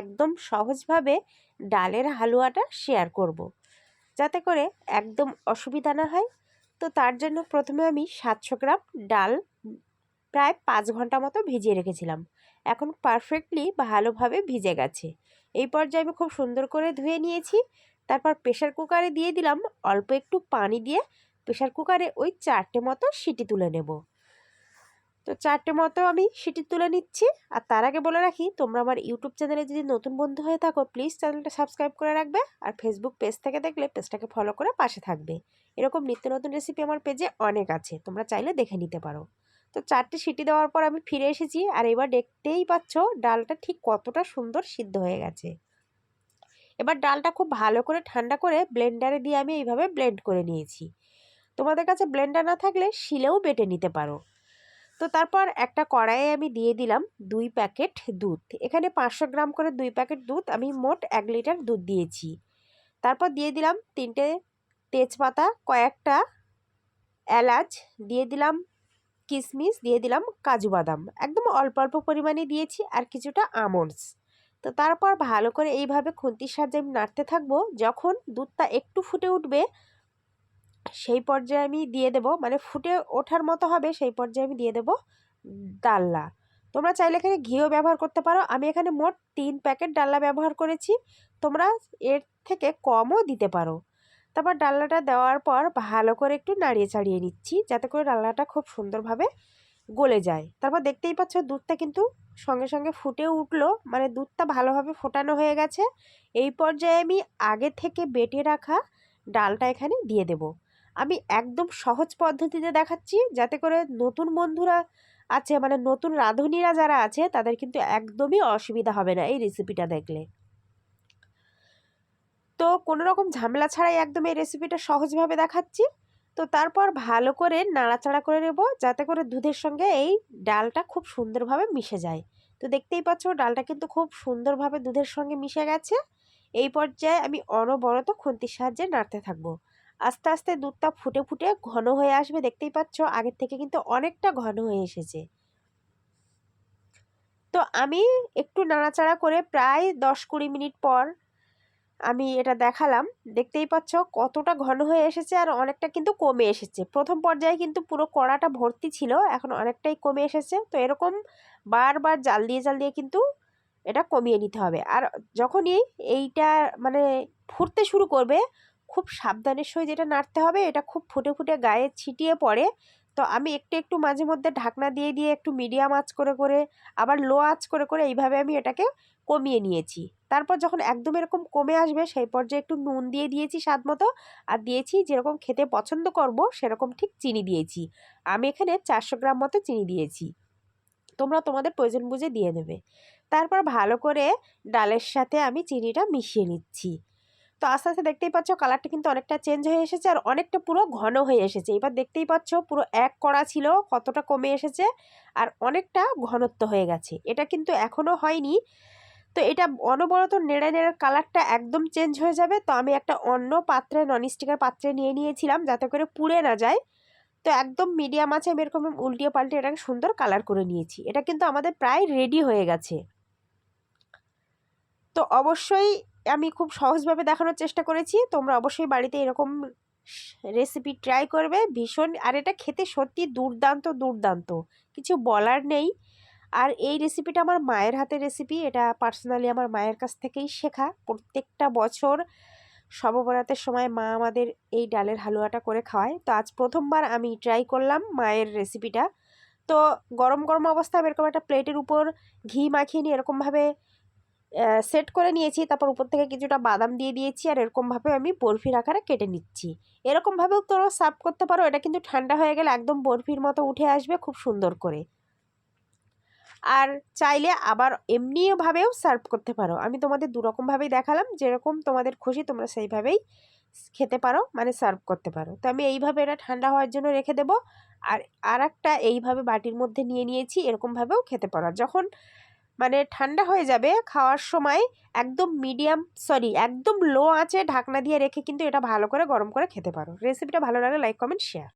একদম সহজভাবে ডালের হালুয়াটা শেয়ার করব। যাতে করে একদম অসুবিধা না হয়। তো তার জন্য প্রথমে আমি সাতশো গ্রাম ডাল প্রায় পাঁচ ঘণ্টা মতো ভিজিয়ে রেখেছিলাম। এখন পারফেক্টলি ভালোভাবে ভিজে গেছে। এই পর্যায়ে আমি খুব সুন্দর করে ধুয়ে নিয়েছি। তারপর প্রেশার কুকারে দিয়ে দিলাম অল্প একটু পানি দিয়ে। প্রেশার কুকারে ওই চারটে মতো সিটি তুলে নেব। তো চারটে মতো আমি সিটি তুলে নিচ্ছি। আর তার আগে বলে রাখি, তোমরা আমার ইউটিউব চ্যানেলে যদি নতুন বন্ধু হয়ে থাকো প্লিজ চ্যানেলটা সাবস্ক্রাইব করে রাখবে। আর ফেসবুক পেজ থেকে দেখলে পেজটাকে ফলো করে পাশে থাকবে। এরকম নিত্য নতুন রেসিপি আমার পেজে অনেক আছে, তোমরা চাইলে দেখে নিতে পারো। তো চারটে সিটি দেওয়ার পর আমি ফিরে এসেছি, আর এবার দেখতেই পাচ্ছ ডালটা ঠিক কতটা সুন্দর সিদ্ধ হয়ে গেছে। এবার ডালটা খুব ভালো করে ঠান্ডা করে ব্লেন্ডারে দিয়ে আমি এইভাবে ব্লেন্ড করে নিয়েছি। তোমাদের কাছে ব্লেন্ডার না থাকলে শিলেও বেটে নিতে পারো। তো তারপর একটা কড়াইয়ে আমি দিয়ে দিলাম দুই প্যাকেট দুধ। এখানে পাঁচশো গ্রাম করে দুই প্যাকেট দুধ আমি মোট এক লিটার দুধ দিয়েছি। তারপর দিয়ে দিলাম তিনটে তেজপাতা, কয়েকটা এলাচ, দিয়ে দিলাম কিশমিশ দিয়ে দিলাম কাজু বাদাম। একদম অল্প অল্প পরিমাণে দিয়েছি আর কিছুটা আমন্ডস। তো তারপর ভালো করে এইভাবে খুন্তির সাহায্যে আমি নাড়তে থাকব। যখন দুধটা একটু ফুটে উঠবে সেই পর্যায়ে আমি দিয়ে দেব মানে ফুটে ওঠার মতো হবে সেই পর্যায়ে আমি দিয়ে দেব ডাল্লা তোমরা চাইলে এখানে ঘিও ব্যবহার করতে পারো। আমি এখানে মোট তিন প্যাকেট ডাল্লা ব্যবহার করেছি। তোমরা এর থেকে কমও দিতে পারো। তারপর ডাল্লাটা দেওয়ার পর ভালো করে একটু নাড়িয়ে চাড়িয়ে নিচ্ছি, যাতে করে ডাল্লাটা খুব সুন্দরভাবে গলে যায়। তারপর দেখতেই পাচ্ছ দুধটা কিন্তু সঙ্গে সঙ্গে ফুটে উঠল মানে দুধটা ভালোভাবে ফোটানো হয়ে গেছে। এই পর্যায়ে আমি আগে থেকে বেটে রাখা ডালটা এখানে দিয়ে দেব। আমি একদম সহজ পদ্ধতিতে দেখাচ্ছি, যাতে করে নতুন বন্ধুরা আছে মানে নতুন রাঁধুনিরা যারা আছে, তাদের কিন্তু একদমই অসুবিধা হবে না এই রেসিপিটা দেখলে। তো কোনো রকম ঝামেলা ছাড়াই একদম এই রেসিপিটা সহজভাবে দেখাচ্ছি। তো তারপর ভালো করে নাড়াচাড়া করে নেব, যাতে করে দুধের সঙ্গে এই ডালটা খুব সুন্দরভাবে মিশে যায়। তো দেখতেই পাচ্ছ, ডালটা কিন্তু খুব সুন্দরভাবে দুধের সঙ্গে মিশে গেছে। এই পর্যায়ে আমি অনবরত খুন্তির সাহায্যে নাড়তে থাকব। আস্তে আস্তে দুধটা ফুটে ফুটে ঘন হয়ে আসবে। দেখতেই পাচ্ছ আগের থেকে কিন্তু অনেকটা ঘন হয়ে এসেছে। তো আমি একটু নাড়াচাড়া করে প্রায় দশ কুড়ি মিনিট পর আমি এটা দেখালাম। দেখতেই পাচ্ছ কতটা ঘন হয়ে এসেছে আর অনেকটা কিন্তু কমে এসেছে। প্রথম পর্যায়ে কিন্তু পুরো কড়াটা ভর্তি ছিল, এখন অনেকটাই কমে এসেছে। তো এরকম বারবার জাল দিয়ে জাল দিয়ে কিন্তু এটা কমিয়ে নিতে হবে। আর যখনই এইটা মানে ফুটতে শুরু করবে খুব সাবধানের সঙ্গে যেটা নাড়তে হবে, এটা খুব ফুটে ফুটে গায়ে ছিটিয়ে পড়ে। তো আমি একটু একটু মাঝে মধ্যে ঢাকনা দিয়ে দিয়ে একটু মিডিয়াম আঁচ করে করে, আবার লো আঁচ করে করে এইভাবে আমি এটাকে কমিয়ে নিয়েছি। তারপর যখন একদম এরকম কমে আসবে, সেই পর্যায়ে একটু নুন দিয়ে দিয়েছি স্বাদ মতো, আর দিয়েছি যেরকম খেতে পছন্দ করব, সেরকম ঠিক চিনি দিয়েছি। আমি এখানে চারশো গ্রাম মতো চিনি দিয়েছি। তোমরা তোমাদের প্রয়োজন বুঝে দিয়ে দেবে। তারপর ভালো করে ডালের সাথে আমি চিনিটা মিশিয়ে নিচ্ছি। তো আস্তে আস্তে দেখতেই পাচ্ছ কালারটা কিন্তু অনেকটা চেঞ্জ হয়ে এসেছে আর অনেকটা পুরো ঘন হয়ে এসেছে। এবার দেখতেই পাচ্ছ পুরো এক কড়া ছিল, কতটা কমে এসেছে আর অনেকটা ঘনত্ব হয়ে গেছে। এটা কিন্তু এখনও হয়নি। তো এটা অনবরত নেড়ে নেড়ে কালারটা একদম চেঞ্জ হয়ে যাবে। তো আমি একটা অন্য পাত্রে ননস্টিকের পাত্রে নিয়ে নিয়েছিলাম যাতে করে পুড়ে না যায়। তো একদম মিডিয়াম আছে, আমি এরকম উল্টিয়ে পাল্টে এটাকে সুন্দর কালার করে নিয়েছি। এটা কিন্তু আমাদের প্রায় রেডি হয়ে গেছে। তো অবশ্যই আমি খুব সহজভাবে দেখানোর চেষ্টা করেছি। তোমরা অবশ্যই বাড়িতে এরকম রেসিপি ট্রাই করবে। ভীষণ, আর এটা খেতে সত্যি দুর্দান্ত দুর্দান্ত। কিছু বলার নেই। আর এই রেসিপিটা আমার মায়ের হাতের রেসিপি এটা পার্সোনালি আমার মায়ের কাছ থেকেই শেখা। প্রত্যেকটা বছর সববরাতের সময় মা আমাদের এই ডালের হালুয়াটা করে খাওয়ায়। তো আজ প্রথমবার আমি ট্রাই করলাম মায়ের রেসিপিটা তো গরম গরম অবস্থায় এরকম একটা প্লেটের উপর ঘি মাখিয়ে নিয়ে এরকমভাবে সেট করে নিয়েছি, তারপর উপর থেকে কিছুটা বাদাম দিয়ে দিয়েছি আর এরকমভাবে আমি বরফির আকারে কেটে নিচ্ছি। এরকমভাবেও তোরা সার্ভ করতে পারো, এটা কিন্তু ঠান্ডা হয়ে গেলে একদম বরফির মতো উঠে আসবে খুব সুন্দর করে। আর চাইলে আবার এমনিভাবেও সার্ভ করতে পারো। আমি তোমাদের দুরকমভাবেই দেখালাম, যেরকম তোমাদের খুশি তোমরা সেইভাবেই খেতে পারো মানে সার্ভ করতে পারো। তো আমি এইভাবে এটা ঠান্ডা হওয়ার জন্য রেখে দেবো। আর আর একটা এইভাবে বাটির মধ্যে নিয়ে নিয়েছি এরকমভাবেও খেতে পারো। যখন মানে ঠান্ডা হয়ে যাবে খাওয়ার সময় একদম মিডিয়াম সরি একদম লো আছে ঢাকনা দিয়ে রেখে কিন্তু এটা ভালো করে গরম করে খেতে পারো। রেসিপিটা ভালো লাগলে লাইক কমেন্ট শেয়ার